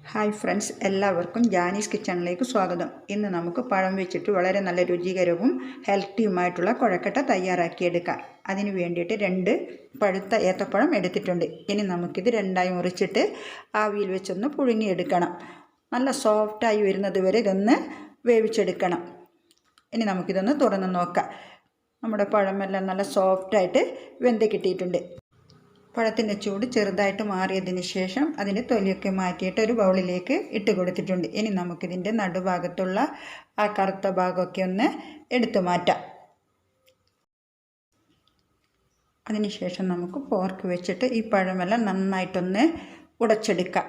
Hi friends എല്ലാവർക്കും ജാനീസ് കിച്ചണിലേക്ക് സ്വാഗതം. ഇന്ന് നമുക്ക് പഴം വെച്ചിട്ട് വളരെ നല്ല രുചികരവും ഹെൽത്തിയുമായിട്ടുള്ള കുഴക്കട്ട തയ്യാറാക്കിയെടുക്കാം. അതിന് വേണ്ടിയിട്ട് രണ്ട് പഴുത്ത ഏത്തപ്പഴം എടുത്തിട്ടുണ്ട്. ഇനി നമുക്കിത് രണ്ടായി മുറിച്ചിട്ട് ആവിയിൽ വെച്ചൊന്ന് പുഴുങ്ങിയെടുക്കണം. നല്ല സോഫ്റ്റായി വരുന്നത് വരെ ഇതൊന്ന് വേവിച്ചെടുക്കണം. ഇനി നമുക്കിതൊന്ന് തുറന്ന് നോക്കാം. നമ്മുടെ പഴമെല്ലാം നല്ല സോഫ്റ്റായിട്ട് വെന്ത് കിട്ടിയിട്ടുണ്ട്. പഴത്തിന്റെ ചൂട് ചെറുതായിട്ട് മാറിയതിന് ശേഷം അതിന്റെ തൊലിയൊക്കെ മാറ്റിയിട്ട് ഒരു ബൗളിലേക്ക് ഇട്ട് കൊടുത്തിട്ടുണ്ട്. ഇനി നമുക്കിതിന്റെ നടുഭാഗത്തുള്ള ആ കറുത്ത ഭാഗമൊക്കെ ഒന്ന് എടുത്തു മാറ്റാം. അതിനുശേഷം നമുക്ക് പോർക്ക് വെച്ചിട്ട് ഈ പഴമെല്ലാം നന്നായിട്ടൊന്ന് ഉടച്ചെടുക്കാം.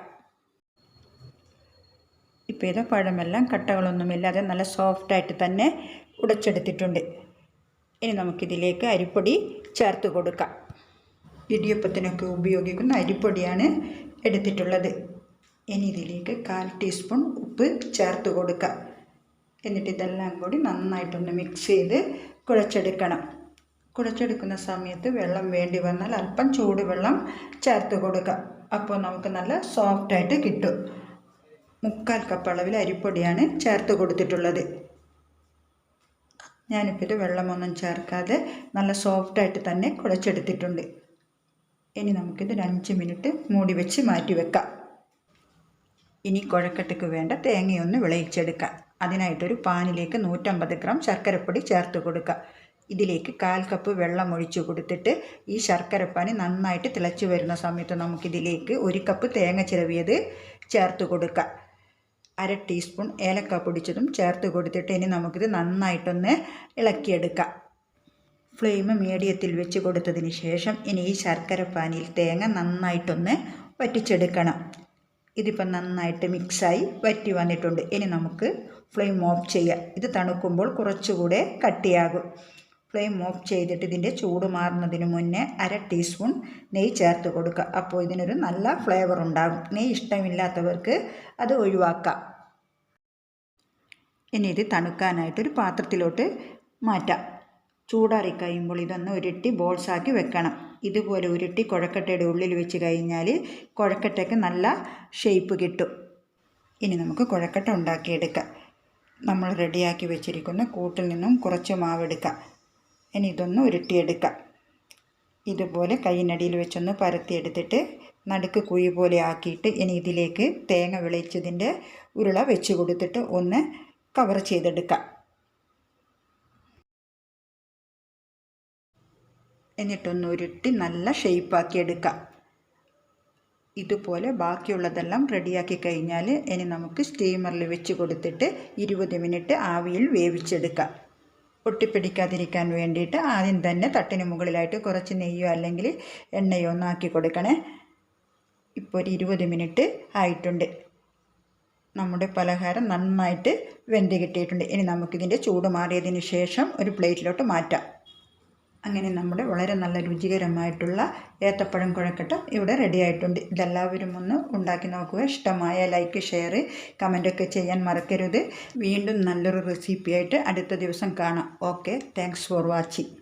ഇപ്പോൾ ഇത് പഴമെല്ലാം കട്ടകളൊന്നുമില്ലാതെ നല്ല സോഫ്റ്റായിട്ട് തന്നെ ഉടച്ചെടുത്തിട്ടുണ്ട്. ഇനി നമുക്കിതിലേക്ക് അരിപ്പൊടി ചേർത്ത് കൊടുക്കാം. ഇടിയപ്പത്തിനൊക്കെ ഉപയോഗിക്കുന്ന അരിപ്പൊടിയാണ് എടുത്തിട്ടുള്ളത്. ഇനി ഇതിലേക്ക് കാൽ ടീസ്പൂൺ ഉപ്പ് ചേർത്ത് കൊടുക്കുക എന്നിട്ട് ഇതെല്ലാം കൂടി നന്നായിട്ടൊന്ന് മിക്സ് ചെയ്ത് കുഴച്ചെടുക്കണം. കുഴച്ചെടുക്കുന്ന സമയത്ത് വെള്ളം വേണ്ടി വന്നാൽ അല്പം ചൂടുവെള്ളം ചേർത്ത് കൊടുക്കുക അപ്പോൾ നമുക്ക് നല്ല സോഫ്റ്റായിട്ട് കിട്ടും. മുക്കാൽ കപ്പ് അളവിൽ അരിപ്പൊടിയാണ് ചേർത്ത് കൊടുത്തിട്ടുള്ളത്. ഞാനിപ്പോൾ ഇത് വെള്ളമൊന്നും ചേർക്കാതെ നല്ല സോഫ്റ്റായിട്ട് തന്നെ കുഴച്ചെടുത്തിട്ടുണ്ട്. ഇനി നമുക്കിത് ഒരു അഞ്ച് മിനിറ്റ് മൂടി വെച്ച് മാറ്റി വെക്കാം. ഇനി കുഴക്കട്ടയ്ക്ക് വേണ്ട തേങ്ങയൊന്ന് വിളയിച്ചെടുക്കാം. അതിനായിട്ടൊരു പാനിലേക്ക് നൂറ്റമ്പത് ഗ്രാം ശർക്കരപ്പൊടി ചേർത്ത് കൊടുക്കുക ഇതിലേക്ക് കാൽ കപ്പ് വെള്ളം ഒഴിച്ചു കൊടുത്തിട്ട് ഈ ശർക്കരപ്പാനി നന്നായിട്ട് തിളച്ചു വരുന്ന സമയത്ത് നമുക്കിതിലേക്ക് ഒരു കപ്പ് തേങ്ങ ചിരവിയത് ചേർത്ത് കൊടുക്കുക അര ടീസ്പൂൺ ഏലക്ക പൊടിച്ചതും ചേർത്ത് കൊടുത്തിട്ട് ഇനി നമുക്കിത് നന്നായിട്ടൊന്ന് ഇളക്കിയെടുക്കാം. ഫ്ലെയിം മീഡിയത്തിൽ വെച്ച് കൊടുത്തതിന് ശേഷം ഇനി ഈ ശർക്കര പാനിയിൽ തേങ്ങ നന്നായിട്ടൊന്ന് വറ്റിച്ചെടുക്കണം. ഇതിപ്പോൾ നന്നായിട്ട് മിക്സായി വറ്റി വന്നിട്ടുണ്ട്. ഇനി നമുക്ക് ഫ്ലെയിം ഓഫ് ചെയ്യാം. ഇത് തണുക്കുമ്പോൾ കുറച്ചുകൂടെ കട്ടിയാകും. ഫ്ലെയിം ഓഫ് ചെയ്തിട്ട് ഇതിന്റെ ചൂട് മാറുന്നതിന് മുന്നേ അര ടീസ്പൂൺ നെയ്യ് ചേർത്ത് കൊടുക്കുക. അപ്പോൾ ഇതിനൊരു നല്ല ഫ്ലേവർ ഉണ്ടാകും. നെയ്യ് ഇഷ്ടമില്ലാത്തവർക്ക് അത് ഒഴിവാക്കാം. ഇനി ഇത് തണുക്കാനായിട്ടൊരു പാത്രത്തിലോട്ട് മാറ്റാം. ചൂടാറി കഴിയുമ്പോൾ ഇതൊന്ന് ഉരുട്ടി ബോൾസാക്കി വെക്കണം. ഇതുപോലെ ഉരുട്ടി കുഴക്കട്ടയുടെ ഉള്ളിൽ വെച്ച് കഴിഞ്ഞാൽ കുഴക്കട്ടയ്ക്ക് നല്ല ഷേപ്പ് കിട്ടും. ഇനി നമുക്ക് കുഴക്കട്ട ഉണ്ടാക്കിയെടുക്കാം. നമ്മൾ റെഡിയാക്കി വെച്ചിരിക്കുന്ന കൂട്ടിൽ നിന്നും കുറച്ച് മാവെടുക്കാം ഇനി ഇതൊന്ന് ഉരുട്ടിയെടുക്കാം. ഇതുപോലെ കൈനടിയിൽ വെച്ചൊന്ന് പരത്തിയെടുത്തിട്ട് നടുക്ക് കുഴി പോലെ ആക്കിയിട്ട് ഇനി ഇതിലേക്ക് തേങ്ങ വിളയിച്ചതിന്റെ ഉരുള വെച്ച് കൊടുത്തിട്ട് ഒന്ന് കവർ ചെയ്തെടുക്കാം. എന്നിട്ടൊന്ന് ഉരുട്ടി നല്ല ഷെയ്പ്പാക്കി എടുക്കാം. ഇതുപോലെ ബാക്കിയുള്ളതെല്ലാം റെഡിയാക്കി കഴിഞ്ഞാൽ ഇനി നമുക്ക് സ്റ്റീമറിൽ വെച്ച് കൊടുത്തിട്ട് ഇരുപത് മിനിറ്റ് ആവിയിൽ വേവിച്ചെടുക്കാം. ഒട്ടിപ്പിടിക്കാതിരിക്കാൻ വേണ്ടിയിട്ട് ആദ്യം തന്നെ തട്ടിന് മുകളിലായിട്ട് കുറച്ച് നെയ്യോ അല്ലെങ്കിൽ എണ്ണയോ ഒന്ന് ആക്കി കൊടുക്കണേ. ഇപ്പോൾ ഒരു ഇരുപത് മിനിറ്റ് ആയിട്ടുണ്ട്. നമ്മുടെ പലഹാരം നന്നായിട്ട് വെന്ത് കിട്ടിയിട്ടുണ്ട്. ഇനി നമുക്കിതിന്റെ ചൂട് മാറിയതിന് ശേഷം ഒരു പ്ലേറ്റിലോട്ട് മാറ്റാം. അങ്ങനെ നമ്മുടെ വളരെ നല്ല രുചികരമായിട്ടുള്ള ഏത്തപ്പഴം കുഴക്കട്ട ഇവിടെ റെഡി ആയിട്ടുണ്ട് ഇതെല്ലാവരും ഒന്ന് ഉണ്ടാക്കി നോക്കുക. ഇഷ്ടമായ ലൈക്ക് ഷെയർ കമന്റൊക്കെ ചെയ്യാൻ മറക്കരുത്. വീണ്ടും നല്ലൊരു റെസിപ്പിയായിട്ട് അടുത്ത ദിവസം കാണാം. ഓക്കെ. Thanks for watching.